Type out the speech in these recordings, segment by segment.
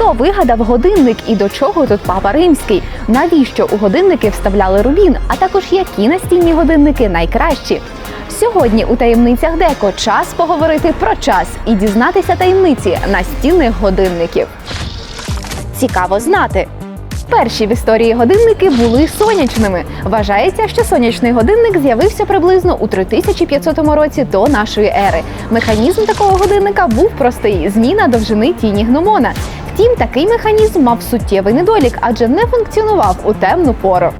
Хто вигадав годинник і до чого тут папа римський? Навіщо у годинники вставляли рубін? А також які настільні годинники найкращі? Сьогодні у таємницях Деко час поговорити про час і дізнатися таємниці настільних годинників. Цікаво знати. Перші в історії годинники були сонячними. Вважається, що сонячний годинник з'явився приблизно у 3500 році до нашої ери. Механізм такого годинника був простий зміна довжини тіні гномона. Втім, такий механізм мав суттєвий недолік, адже не функціонував у темну пору.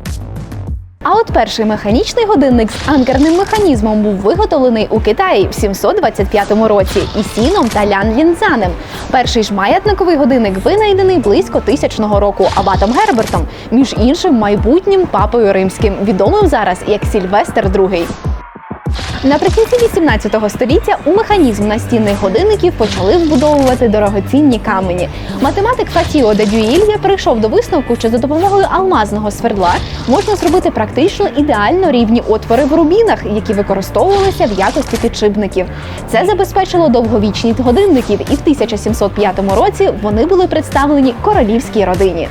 А от перший механічний годинник з анкерним механізмом був виготовлений у Китаї в 725 році Ісіном та Лян Лінзанем. Перший ж маятниковий годинник винайдений близько тисячного року Абатом Гербертом, між іншим майбутнім папою римським, відомим зараз як Сільвестр II. Наприкінці 18 століття у механізм настінних годинників почали вбудовувати дорогоцінні камені. Математик Фатіо де Дюїльє прийшов до висновку, що за допомогою алмазного свердла можна зробити практично ідеально рівні отвори в рубінах, які використовувалися в якості підшипників. Це забезпечило довговічність годинників, і в 1705 році вони були представлені королівській родині.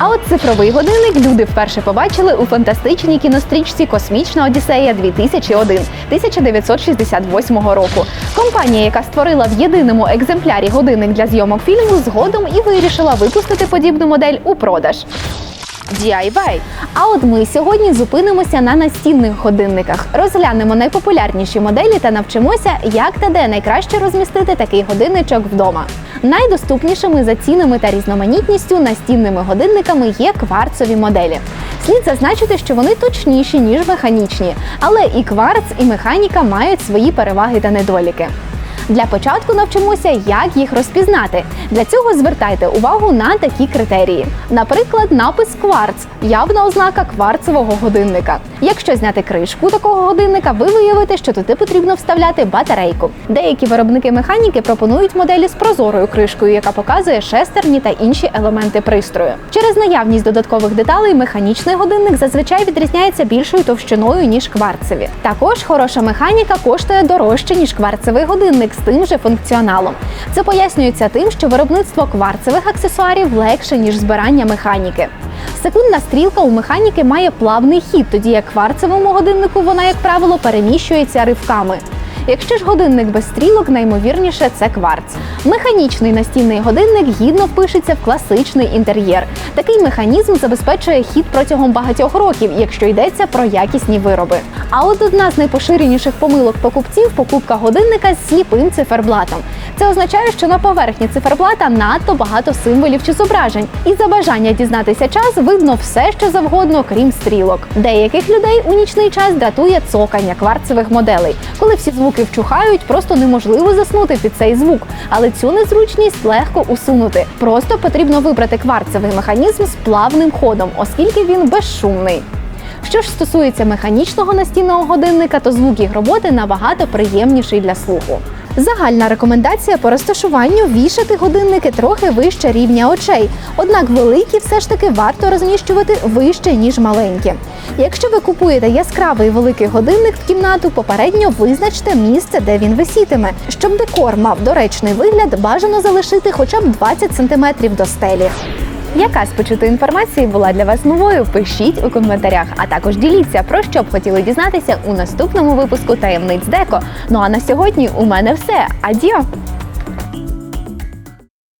А от цифровий годинник люди вперше побачили у фантастичній кінострічці Космічна Одіссея 2001 1968 року. Компанія, яка створила в єдиному екземплярі годинник для зйомок фільму, згодом і вирішила випустити подібну модель у продаж. DIY. А от ми сьогодні зупинимося на настінних годинниках, розглянемо найпопулярніші моделі та навчимося, як та де найкраще розмістити такий годинничок вдома. Найдоступнішими за цінами та різноманітністю настінними годинниками є кварцові моделі. Слід зазначити, що вони точніші ніж механічні, але і кварц, і механіка мають свої переваги та недоліки. Для початку навчимося, як їх розпізнати. Для цього звертайте увагу на такі критерії. Наприклад, напис кварц явна ознака кварцевого годинника. Якщо зняти кришку такого годинника, ви виявите, що туди потрібно вставляти батарейку. Деякі виробники механіки пропонують моделі з прозорою кришкою, яка показує шестерні та інші елементи пристрою. Через наявність додаткових деталей механічний годинник зазвичай відрізняється більшою товщиною ніж кварцеві. Також хороша механіка коштує дорожче ніж кварцевий годинник з тим же функціоналом. Це пояснюється тим, що виробництво кварцевих аксесуарів легше ніж збирання механіки. Секундна стрілка у механіки має плавний хід, тоді як кварцевому годиннику вона, як правило, переміщується ривками. Якщо ж годинник без стрілок, наймовірніше це кварц. Механічний настінний годинник гідно впишеться в класичний інтер'єр. Такий механізм забезпечує хід протягом багатьох років, якщо йдеться про якісні вироби. А от одна з найпоширеніших помилок покупців покупка годинника з сліпим циферблатом. Це означає, що на поверхні циферблата надто багато символів чи зображень, і за бажання дізнатися час видно все, що завгодно, крім стрілок. Деяких людей у нічний час дратує цокання кварцевих моделей. Коли всі звуки вчухають, просто неможливо заснути під цей звук, але цю незручність легко усунути. Просто потрібно вибрати кварцевий механізм з плавним ходом, оскільки він безшумний. Що ж стосується механічного настінного годинника, то звук їх роботи набагато приємніший для слуху. Загальна рекомендація по розташуванню вішати годинники трохи вище рівня очей, однак великі все ж таки варто розміщувати вище, ніж маленькі. Якщо ви купуєте яскравий великий годинник в кімнату, попередньо визначте місце, де він висітиме. Щоб декор мав доречний вигляд, бажано залишити хоча б 20 см до стелі. Яка з почутої інформації була для вас новою? Пишіть у коментарях, а також діліться про що б хотіли дізнатися у наступному випуску таємниць Деко. Ну а на сьогодні у мене все. Адіо!